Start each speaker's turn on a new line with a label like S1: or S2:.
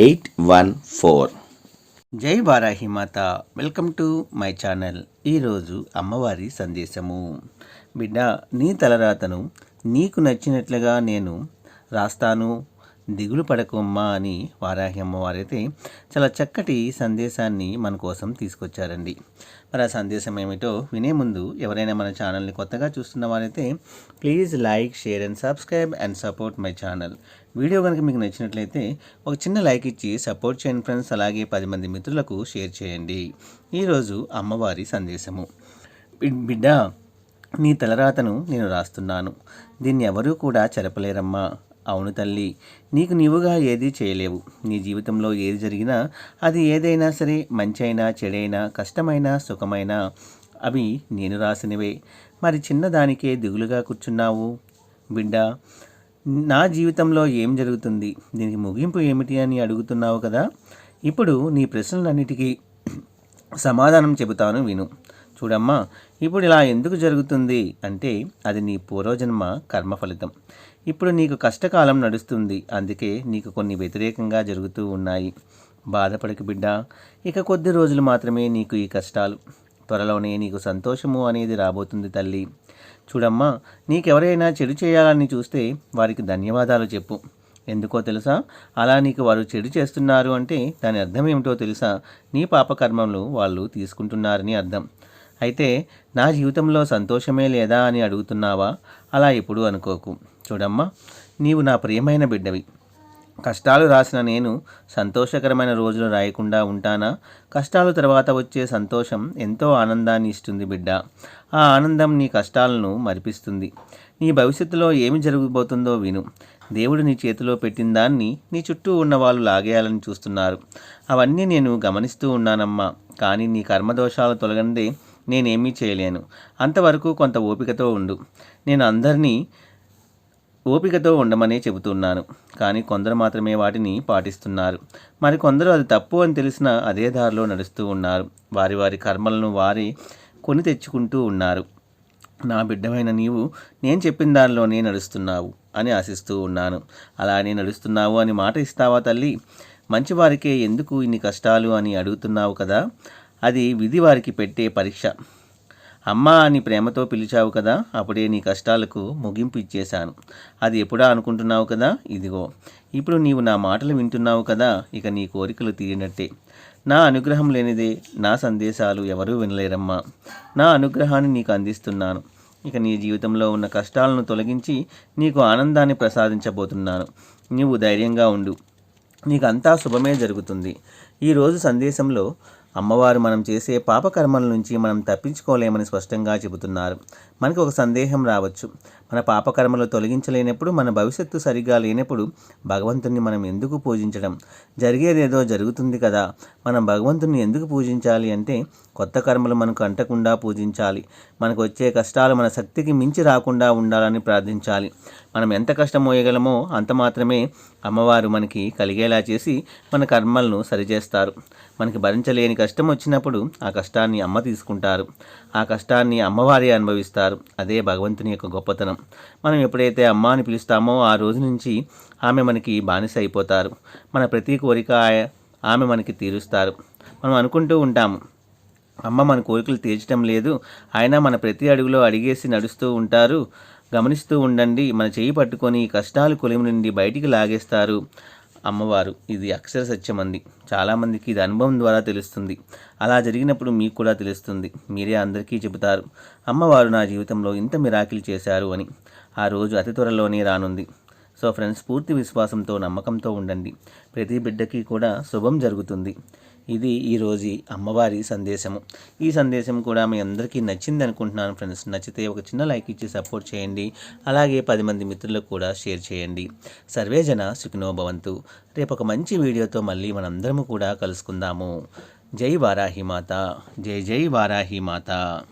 S1: eight one four. జై వారాహి మాత. Welcome to my channel. ఈరోజు అమ్మవారి సందేశము. బిడ్డ నీ తలరాతను నీకు నచ్చినట్లుగా నేను రాస్తాను. దిగులు పడకమ్మా అని వారాహి అమ్మవారైతే చాలా చక్కటి సందేశాన్ని మన కోసం తీసుకొచ్చారండి. మరి ఆ సందేశం ఏమిటో వినే ముందు ఎవరైనా మన ఛానల్ని కొత్తగా చూస్తున్న వారైతే please like share and subscribe and support my channel. Video కనుక మీకు నచ్చినట్లయితే ఒక చిన్న లైక్ ఇచ్చి సపోర్ట్ చేయండి ఫ్రెండ్స్. అలాగే పది మంది మిత్రులకు షేర్ చేయండి. ఈరోజు అమ్మవారి సందేశము. బిడ్డ నీ తలరాతను నేను రాస్తున్నాను. దీన్ని ఎవరూ కూడా చెరపలేరమ్మా. అవును తల్లి నీకు నీవుగా ఏదీ చేయలేవు. నీ జీవితంలో ఏది జరిగినా అది ఏదైనా సరే మంచి అయినా చెడైనా కష్టమైనా సుఖమైనా అవి నేను రాసినవే. మరి చిన్నదానికే దిగులుగా కూర్చున్నావు? బిడ్డ నా జీవితంలో ఏం జరుగుతుంది? దీనికి ముగింపు ఏమిటి అని అడుగుతున్నావు కదా? ఇప్పుడు నీ ప్రశ్నలన్నిటికీ సమాధానం చెబుతాను విను. చూడమ్మా ఇప్పుడు ఇలా ఎందుకు జరుగుతుంది అంటే అది నీ పూర్వజన్మ కర్మ ఫలితం. ఇప్పుడు నీకు కష్టకాలం నడుస్తుంది అందుకే నీకు కొన్ని వ్యతిరేకంగా జరుగుతూ ఉన్నాయి. బాధపడకు బిడ్డ ఇక కొద్ది రోజులు మాత్రమే నీకు ఈ కష్టాలు. త్వరలోనే నీకు సంతోషము అనేది రాబోతుంది తల్లి. చూడమ్మా నీకెవరైనా చెడు చేయాలని చూస్తే వారికి ధన్యవాదాలు చెప్పు. ఎందుకో తెలుసా? అలా నీకు వారు చెడు చేస్తున్నారు అంటే దాని అర్థం ఏమిటో తెలుసా? నీ పాపకర్మలు వాళ్ళు తీసుకుంటున్నారని అర్థం. అయితే నా జీవితంలో సంతోషమే లేదా అని అడుగుతున్నావా? అలా ఎప్పుడూ అనుకోకు. చూడమ్మా నీవు నా ప్రియమైన బిడ్డవి. కష్టాలు రాసిన నేను సంతోషకరమైన రోజులు రాయకుండా ఉంటానా? కష్టాలు తర్వాత వచ్చే సంతోషం ఎంతో ఆనందాన్ని ఇస్తుంది బిడ్డ. ఆ ఆనందం నీ కష్టాలను మరిపిస్తుంది. నీ భవిష్యత్తులో ఏమి జరగబోతుందో విను. దేవుడు నీ చేతిలో పెట్టిన దాన్ని నీ చుట్టూ ఉన్న వాళ్ళు లాగేయాలని చూస్తున్నారు. అవన్నీ నేను గమనిస్తూ ఉన్నానమ్మా. కానీ నీ కర్మదోషాలు తొలగందే నేనేమీ చేయలేను. అంతవరకు కొంత ఓపికతో ఉండు. నేను అందరినీ ఓపికతో ఉండమనే చెబుతున్నాను. కానీ కొందరు మాత్రమే వాటిని పాటిస్తున్నారు. మరి కొందరు అది తప్పు అని తెలిసిన అదే దారిలో నడుస్తూ ఉన్నారు. వారి వారి కర్మలను వారి కొని తెచ్చుకుంటూ ఉన్నారు. నా బిడ్డమైన నీవు నేను చెప్పిన దారిలోనే నడుస్తున్నావు అని ఆశిస్తూ ఉన్నాను. అలానే నడుస్తున్నావు అని మాట ఇస్తావా తల్లి? మంచివారికే ఎందుకు ఇన్ని కష్టాలు అని అడుగుతున్నావు కదా? అది విధి వారికి పెట్టే పరీక్ష. అమ్మా అని ప్రేమతో పిలిచావు కదా అప్పుడే నీ కష్టాలకు ముగింపు ఇచ్చేశాను. అది ఎప్పుడా అనుకుంటున్నావు కదా? ఇదిగో ఇప్పుడు నీవు నా మాటలు వింటున్నావు కదా ఇక నీ కోరికలు తీరినట్టే. నా అనుగ్రహం లేనిదే నా సందేశాలు ఎవరూ వినలేరమ్మా. నా అనుగ్రహాన్ని నీకు అందిస్తున్నాను. ఇక నీ జీవితంలో ఉన్న కష్టాలను తొలగించి నీకు ఆనందాన్ని ప్రసాదించబోతున్నాను. నీవు ధైర్యంగా ఉండు. నీకంతా శుభమే జరుగుతుంది. ఈరోజు సందేశంలో అమ్మవారు మనం చేసే పాపకర్మల నుంచి మనం తప్పించుకోలేమని స్పష్టంగా చెబుతున్నారు. మనకు ఒక సందేహం రావచ్చు. మన పాపకర్మలు తొలగించలేనప్పుడు మన భవిష్యత్తు సరిగా లేనప్పుడు భగవంతుని మనం ఎందుకు పూజించడం? జరిగేదేదో జరుగుతుంది కదా. మనం భగవంతుని ఎందుకు పూజించాలి అంటే కొత్త కర్మలు మనకు అంటకుండా పూజించాలి. మనకు వచ్చే కష్టాలు మన శక్తికి మించి రాకుండా ఉండాలని ప్రార్థించాలి. మనం ఎంత కష్టం మోయగలమో అంత మాత్రమే అమ్మవారు మనకి కలిగేలా చేసి మన కర్మలను సరిచేస్తారు. మనకి భరించలేని కష్టం వచ్చినప్పుడు ఆ కష్టాన్ని అమ్మ తీసుకుంటారు. ఆ కష్టాన్ని అమ్మవారి అనుభవిస్తారు. అదే భగవంతుని యొక్క గొప్పతనం. మనం ఎప్పుడైతే అమ్మ అని పిలుస్తామో ఆ రోజు నుంచి ఆమె మనకి బానిస అయిపోతారు. మన ప్రతి కోరిక ఆయ- ఆమె మనకి తీరుస్తారు. మనం అనుకుంటూ ఉంటాము అమ్మ మన కోరికలు తీర్చడం లేదు. అయినా మన ప్రతి అడుగులో అడిగేసి నడుస్తూ ఉంటారు. గమనిస్తూ ఉండండి. మన చేయి పట్టుకొని కష్టాలు కొలిమి నుండి బయటికి లాగేస్తారు అమ్మవారు. ఇది అక్షర సత్యమంది అంది. చాలామందికి ఇది అనుభవం ద్వారా తెలుస్తుంది. అలా జరిగినప్పుడు మీకు కూడా తెలుస్తుంది. మీరే అందరికీ చెబుతారు అమ్మవారు నా జీవితంలో ఇంత మిరాకిల్ చేశారు అని. ఆ రోజు అతి త్వరలోనే రానుంది. సో ఫ్రెండ్స్ పూర్తి విశ్వాసంతో నమ్మకంతో ఉండండి. ప్రతి బిడ్డకి కూడా శుభం జరుగుతుంది. ఇది ఈరోజు అమ్మవారి సందేశము. ఈ సందేశం కూడా మీ అందరికీ నచ్చింది అనుకుంటున్నాను ఫ్రెండ్స్. నచ్చితే ఒక చిన్న లైక్ ఇచ్చి సపోర్ట్ చేయండి. అలాగే పది మంది మిత్రులకు కూడా షేర్ చేయండి. సర్వేజన సుఖినోభవంతు రేపు ఒక మంచి వీడియోతో మళ్ళీ మనందరము కూడా కలుసుకుందాము. జై వారాహి మాత. జై జై వారాహి మాత.